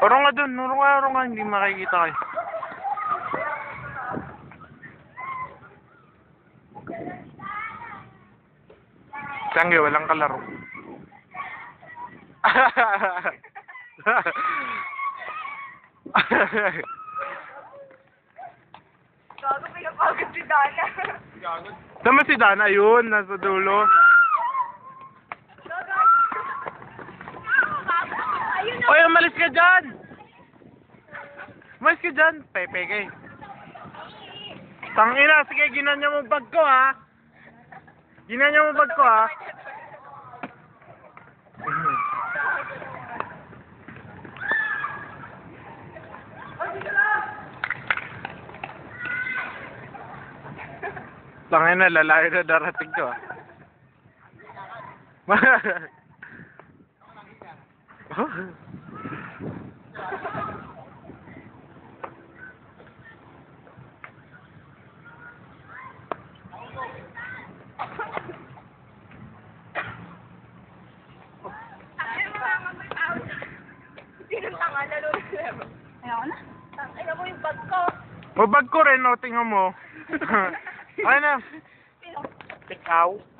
nga dun, nuro nga, nuro nga, hindi makikita kayo. Tangge, walang kalaro. Gago, pinapagod si Dana. Tama si Dana, yun, nasa dulo. Ayun na. Oy, umalis ka dyan! Umalis ka dyan, pepe kay. Tangina, sige, ginanya mo bag ko, ha? Ginanya mo bag ko, ha? Tangina, lalaki na darating ko, ha? tanga na. Tangina mo yung bag ko. O bag ko rin, o, tingnan mo. Ay na. Ikaw?